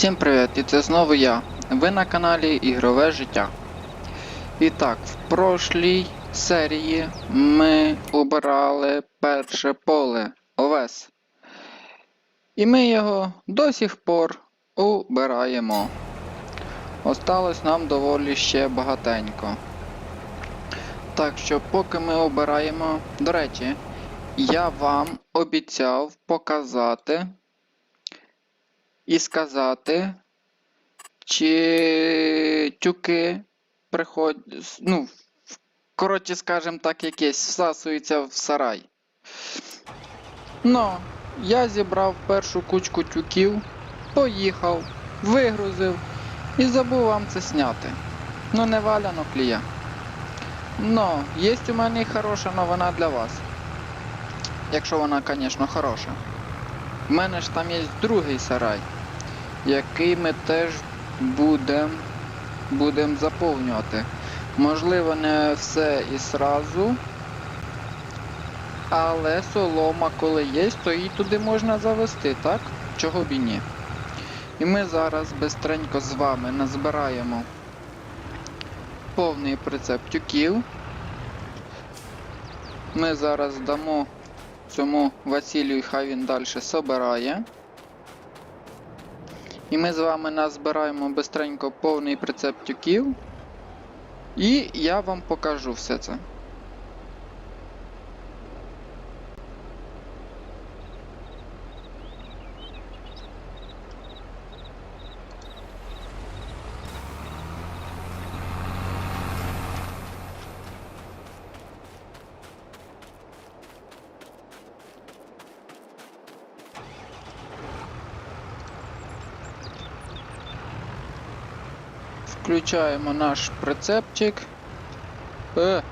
Всім привіт! І це знову я. Ви на каналі Ігрове життя. І так, в прошлій серії ми обирали перше поле овес. І ми його до сих пор убираємо. Осталось нам доволі ще багатенько. Так що, поки ми обираємо. До речі, я вам обіцяв показати і сказати, чи тюки приходять, ну, коротше, скажем так, якесь всасуються в сарай. Ну, я зібрав першу кучку тюків, поїхав, вигрузив і забув вам це зняти. Ну, не валяно клія. Но, є у мене хороша новина для вас. Якщо вона, звісно, хороша. У мене ж там є другий сарай, який ми теж будемо будем заповнювати. Можливо, не все і сразу. Але солома, коли є, то її туди можна завести, так? Чого б і ні. І ми зараз бистренько з вами назбираємо повний прицеп тюків. Ми зараз дамо цьому Василію, Хавін далі собирає. І ми з вами назбираємо бистренько повний прицеп тюків. І я вам покажу все це. Включаємо наш прицепчик. Е.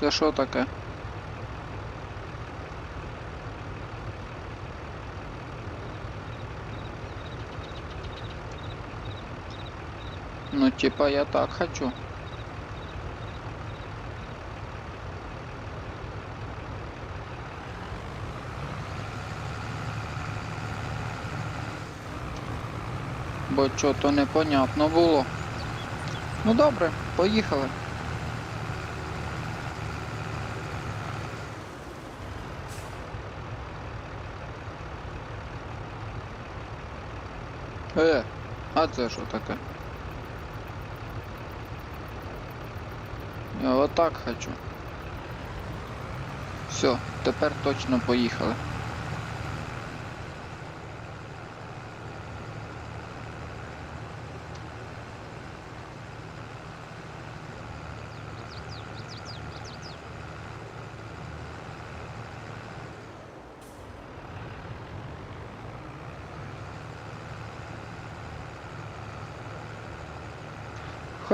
Це що таке? Ну, типа я так хочу. Бо чого-то непонятно було. Ну добре, поїхали. Е, а це що таке? Я отак хочу. Все, тепер точно поїхали.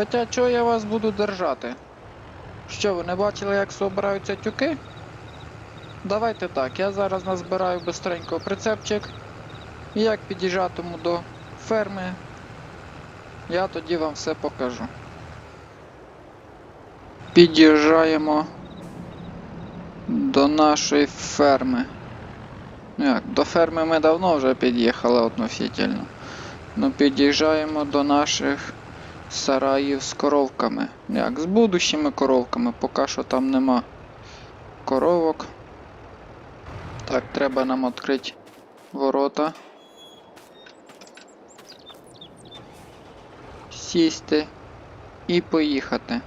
Хоча чого я вас буду держати? Що, ви не бачили, як собираються тюки? Давайте так, я зараз назбираю бистренько прицепчик. Як під'їжджатиму до ферми, я тоді вам все покажу. Під'їжджаємо до нашої ферми. Ну як, до ферми ми давно вже під'їхали относительно. Ну під'їжджаємо до наших сараїв з коровками. Як, з будущими коровками, поки що там нема коровок. Так, треба нам відкрити ворота. Сісти і поїхати.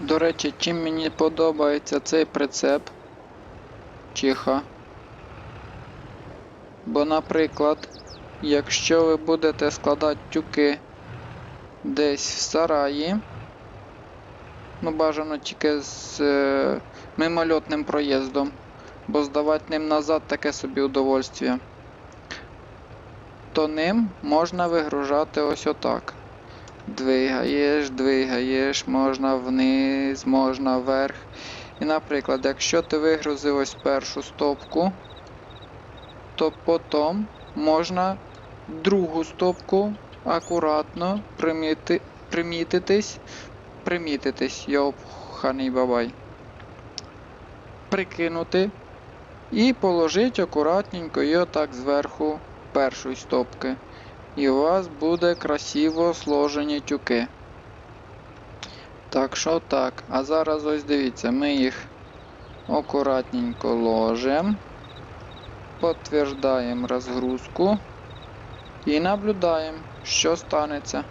До речі, чим мені подобається цей прицеп. Чиха. Бо, наприклад, якщо ви будете складати тюки десь в сараї, ну бажано тільки з е, мимольотним проїздом, бо здавати ним назад таке собі удовольствие, то ним можна вигружати ось отак. Двигаєш, двигаєш, можна вниз, можна вверх. І, наприклад, якщо ти вигрузив ось першу стопку, то потім можна другу стопку акуратно приміти, примітитись, примітитись, йопханий бабай. Прикинути і положити акуратненько його так зверху першої стопки. І у вас буде красиво сложені тюки. Так що так. А зараз ось дивіться, ми їх акуратненько ложимо. Подтверждаємо розгрузку. І наблюдаємо, що станеться.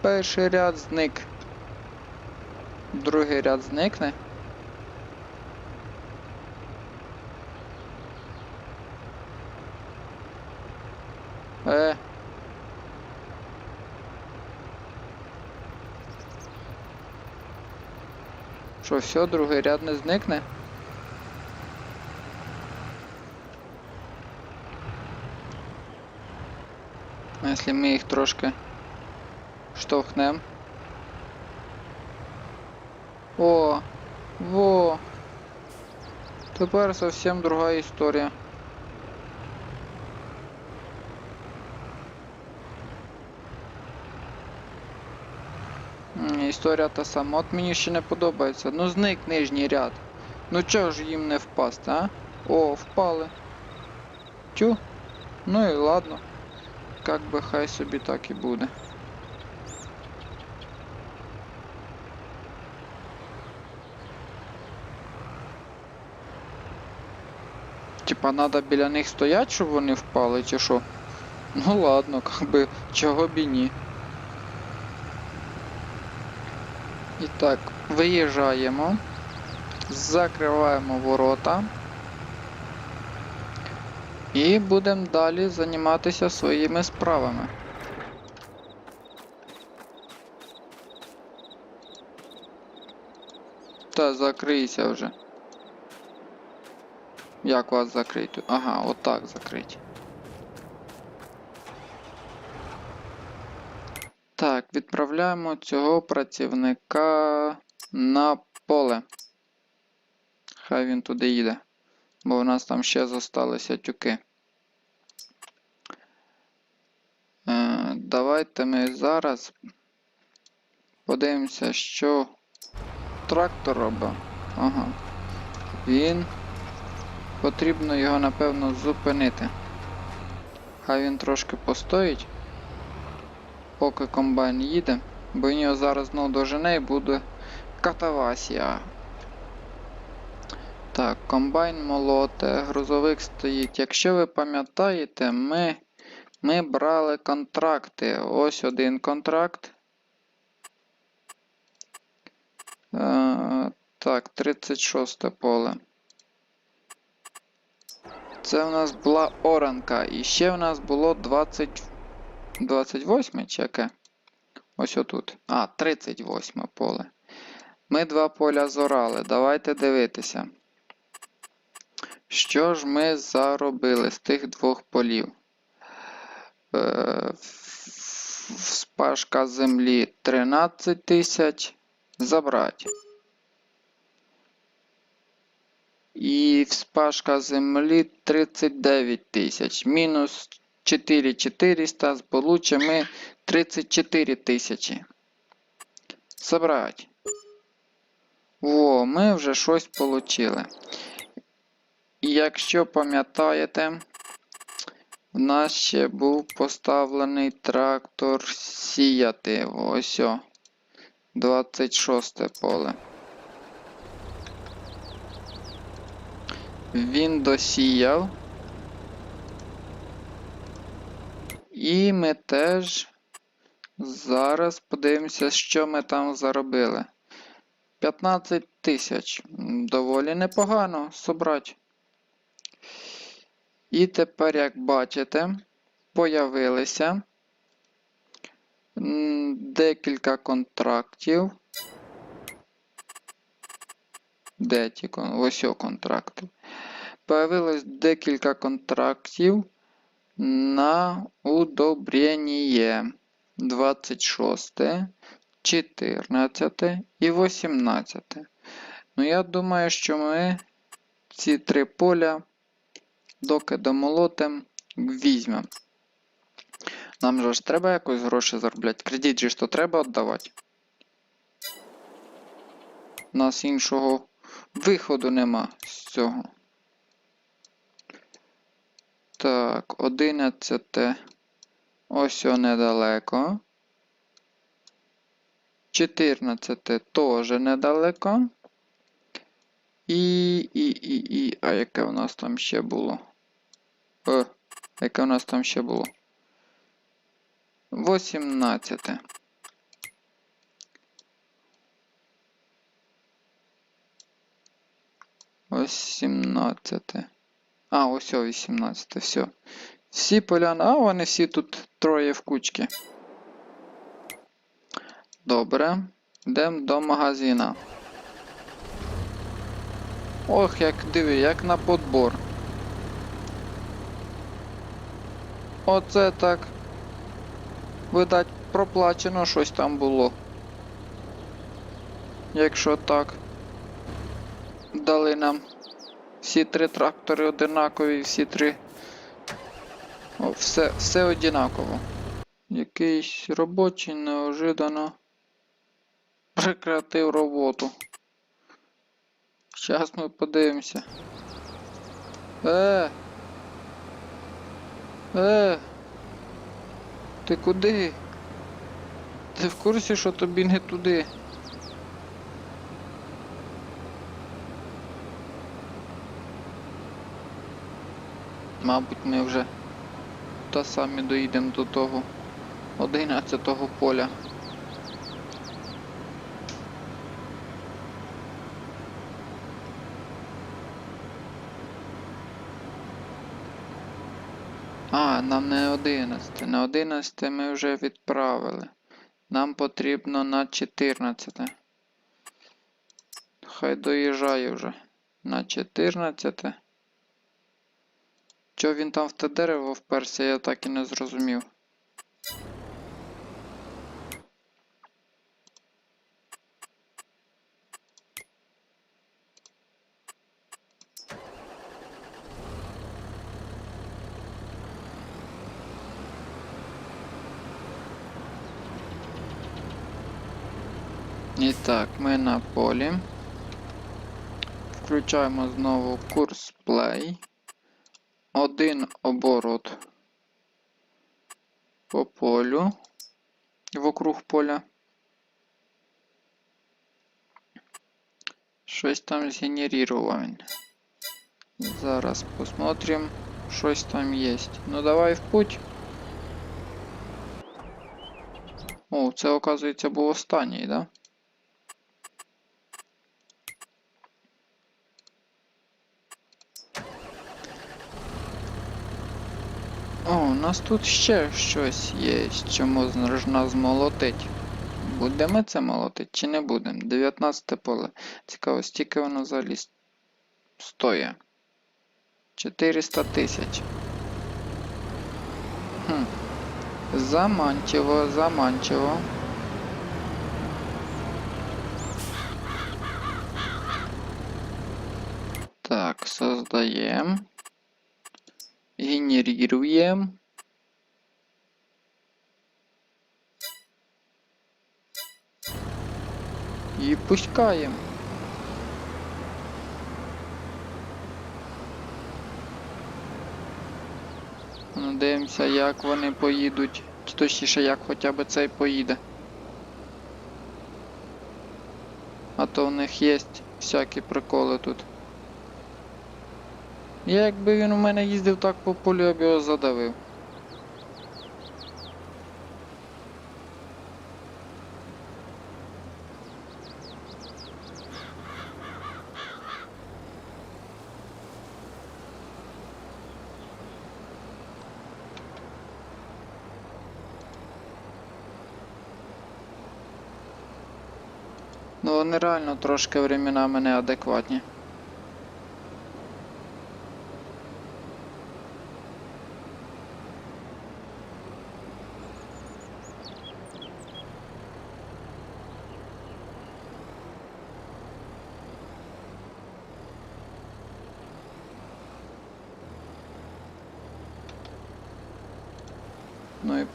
Перший ряд зник. Другий ряд зникне. Е. Що, все, другий ряд не зникне? А Якщо ми їх трошки штовхнем. О, во. Тепер зовсім друга історія. Історія та сама. От мені ще не подобається. Ну зник нижній ряд. Ну чого ж їм не впасти, а? О, впали. Тю. Ну і ладно. Как би хай собі так і буде. Типа надо біля них стоять, щоб вони впали, чи що? Ну ладно, как би, чого б і ні. І так, виїжджаємо, закриваємо ворота. І будемо далі займатися своїми справами. Та закрийся вже. Як вас закрити? Ага, отак закрити. Так, відправляємо цього працівника на поле. Хай він туди їде. Бо в нас там ще зосталися тюки. Е, давайте ми зараз подивимося, що трактор робить. Ага. Він. Потрібно його, напевно, зупинити. Хай він трошки постоїть, поки комбайн їде, бо він його зараз знову дожене і буде катавасія. Так, комбайн молоте, грузовик стоїть. Якщо ви пам'ятаєте, ми, ми брали контракти. Ось один контракт. Е, так, 36 поле. Це у нас була оранка. І ще у нас було 20... 28 чи? Ось отут. А, 38 поле. Ми два поля зорали. Давайте дивитися. Що ж ми заробили з тих двох полів? Е, Спашка землі 13 тисяч. Забрати. І вспашка землі 39 тисяч. Мінус 4400. Получимо ми 34 тисячі. Забрати. Во, ми вже щось. І якщо пам'ятаєте, в нас ще був поставлений трактор сіяти. Ось о. 26 поле. Він досіяв. І ми теж зараз подивимося, що ми там заробили. 15 тисяч. Доволі непогано собрати. І тепер, як бачите, появилися декілька контрактів. Де ті ось контракти. Появилось декілька контрактів на удобрення 26, 14 і 18. Ну, я думаю, що ми ці три поля доки домолотим візьмемо. Нам же ж треба якось гроші заробляти. Кредит же ж то треба віддавати. У нас іншого виходу нема з цього. Так, 11. Ось о недалеко. 14 теж недалеко. І, і, і, і. А яке у нас там ще було? Е, яке у нас там ще було? 18. Ось 17. А, ось о 18. Все. Всі поляни. А, вони всі тут троє в кучки. Добре. Йдемо до магазина. Ох, як диви, як на подбор. Оце так. Видать, проплачено щось там було. Якщо так. Дали нам всі три трактори одинакові, всі три. О, все, все одинаково. Якийсь робочий неожиданно прекратив роботу. Зараз ми подивимося. Е. Е. Ти куди? Ти в курсі, що тобі не туди? Мабуть, ми вже та самі доїдемо до того 11-го поля. А, нам не 11. На 11 ми вже відправили. Нам потрібно на 14. Хай доїжджає вже. На 14. Чого він там в те дерево вперся, я так і не зрозумів. І так, ми на полі. Включаємо знову курс Play. Один оборот по полю. Вокруг поля. Щось там згенерував він. Зараз посмотрим. Щось там є. Ну давай в путь. О, це, оказується, був останній, да? О, у нас тут ще щось є, що можна змолотить. Будемо це молотить чи не будемо? 19 поле. Цікаво, стільки воно взагалі стоїть. 400 тисяч. Хм. Заманчиво, заманчиво. Так, создаем. Генерируем. І пускаємо. Ну, як вони поїдуть. Чи точніше, як хоча б цей поїде. А то в них є всякі приколи тут. Я якби він у мене їздив так по полю, я б його задавив. Ну вони реально трошки временами неадекватні. Ну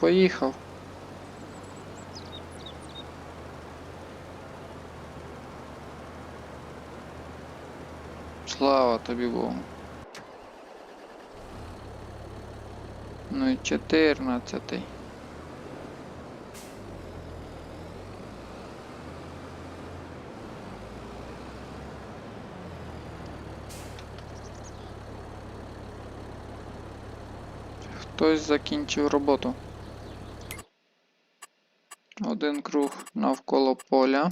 поїхав. Слава тобі Богу. Ну і чотирнадцятий. Хтось закінчив роботу. Один круг навколо поля.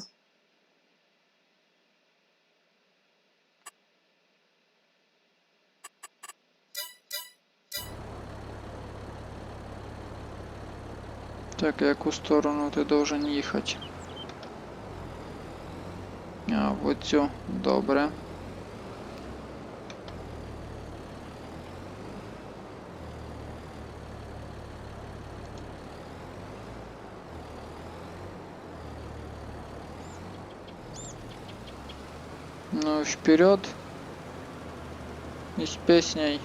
Так, яку сторону ти должен їхати? А, в оцю. Добре. Ну, вперед. И с песней.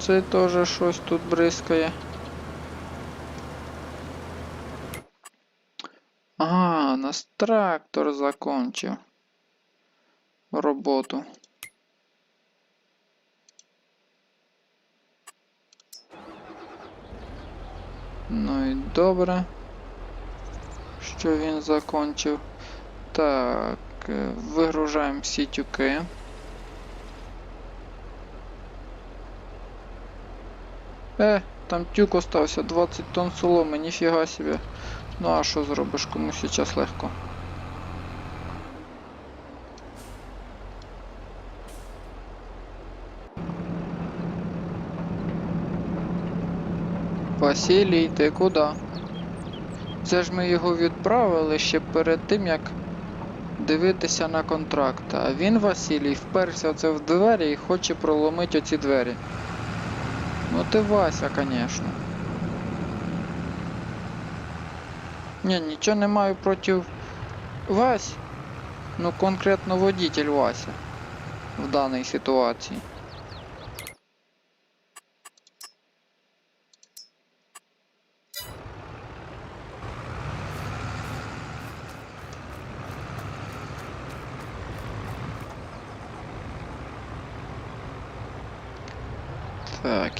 Це теж щось тут бризкає. Ага, нас трактор закончив роботу. Ну і добре, що він закончив. Так, е, вигружаємо всі тюки. Е, там тюк остався 20 тонн соломи, ніфіга собі. Ну а що зробиш, комусь зараз легко. Василій, ти куди? Це ж ми його відправили ще перед тим, як дивитися на контракт. А він, Василій, вперся оце в двері і хоче проломити оці двері. Ну ти Вася, звісно. Ні, нічого не маю проти Вась. Ну конкретно водитель Вася в даній ситуації.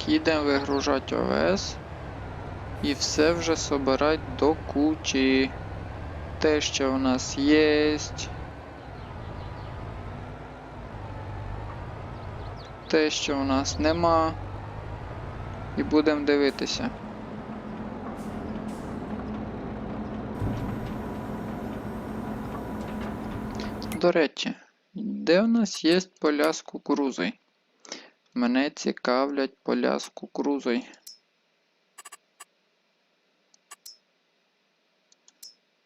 Їдемо вигружати ОВС. І все вже собирать до кучі. Те, що у нас є. Те, що у нас нема. І будемо дивитися. До речі, де у нас є поля з кукурузою? Мене цікавлять поля з кукурузою.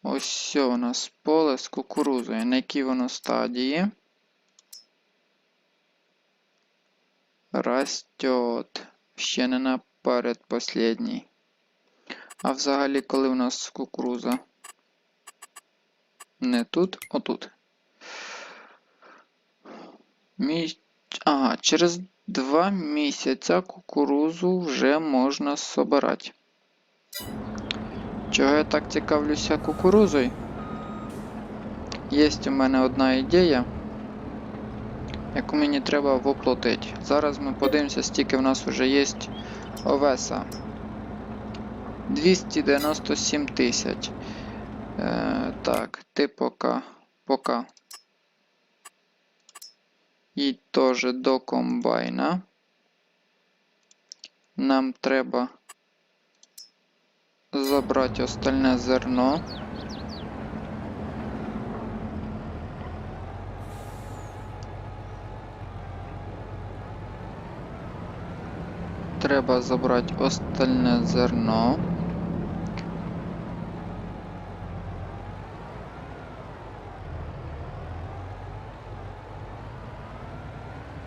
Ось все у нас поле з кукурузою. На якій воно стадії? Растет. Ще не на передпослідній. А взагалі, коли у нас кукуруза? Не тут, отут. Мій... Ага, через два місяця кукурузу вже можна собирати. Чого я так цікавлюся кукурузою? Є у мене одна ідея, яку мені треба воплотити. Зараз ми подивимося, стільки в нас вже є овеса. 297 тисяч. Е, так, ти пока. Пока. І теж до комбайна. Нам треба забрати остальне зерно. Треба забрати остальне зерно.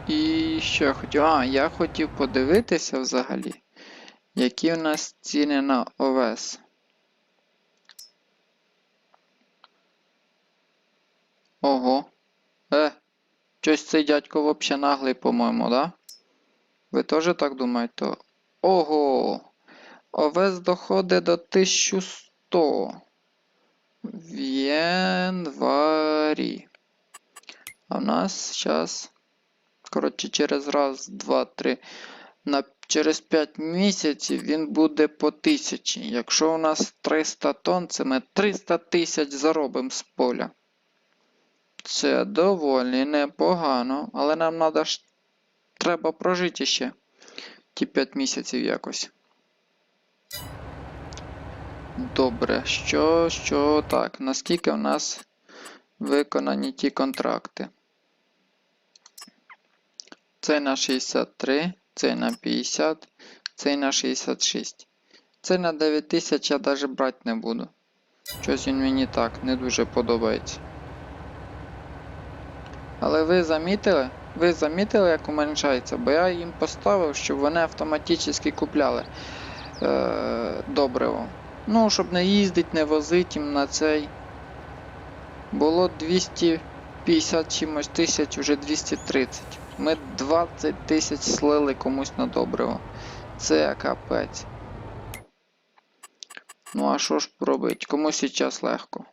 І що я хотів? А, я хотів подивитися взагалі, які у нас ціни на овес. Ого. Е, Щось цей дядько взагалі наглий, по-моєму, да? Ви теж так думаєте? Ого! Овес доходить до 1100 в январі. А в нас зараз, коротше, через раз, два, три. На, через 5 місяців він буде по 1000. Якщо у нас 300 тонн, це ми 300 тисяч заробимо з поля. Це доволі непогано, але нам надо ж треба прожити ще ті 5 місяців якось. Добре, що, що так, наскільки в нас виконані ті контракти? Цей на 63, цей на 50, цей на 66. Цей на 9000 я навіть брати не буду. Щось він мені так не дуже подобається. Але ви замітили? Ви замітили, як уменьшається? Бо я їм поставив, щоб вони автоматично купляли е, добриво. Ну, щоб не їздить, не возить їм на цей. Було 250 чимось тисяч, вже 230. Ми 20 тисяч слили комусь на добриво. Це капець. Ну а що ж робить? Комусь час легко.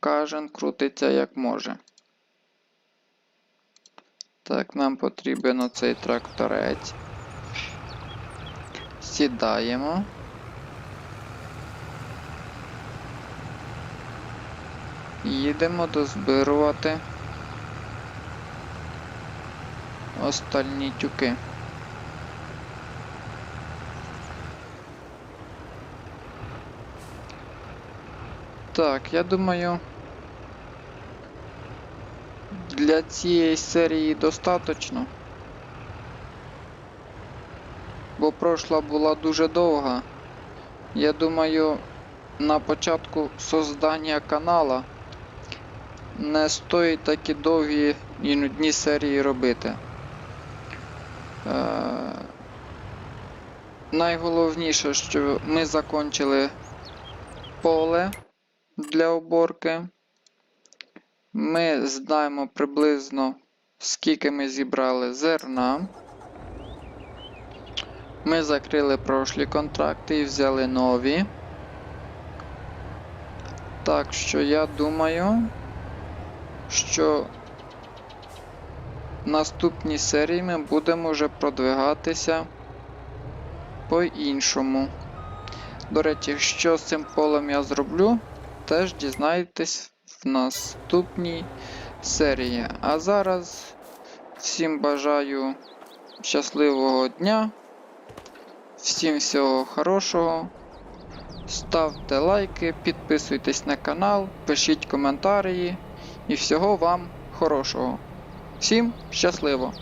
Кожен крутиться як може. Так, нам потрібен оцей тракторець. Сідаємо. Їдемо дозбирувати остальні тюки. Так, я думаю, для цієї серії достатньо. Бо пройшла була дуже довга. Я думаю, на початку создання канала не стоїть такі довгі і нудні серії робити. Е, найголовніше, що ми закончили поле для уборки. Ми знаємо приблизно, скільки ми зібрали зерна. Ми закрили прошлі контракти і взяли нові. Так що я думаю, що наступній серії ми будемо вже продвигатися по-іншому. До речі, що з цим полем я зроблю, теж дізнаєтесь в наступній серії. А зараз всім бажаю щасливого дня, всім всього хорошого. Ставте лайки, підписуйтесь на канал, пишіть коментарі і всього вам хорошого. Всім щасливо!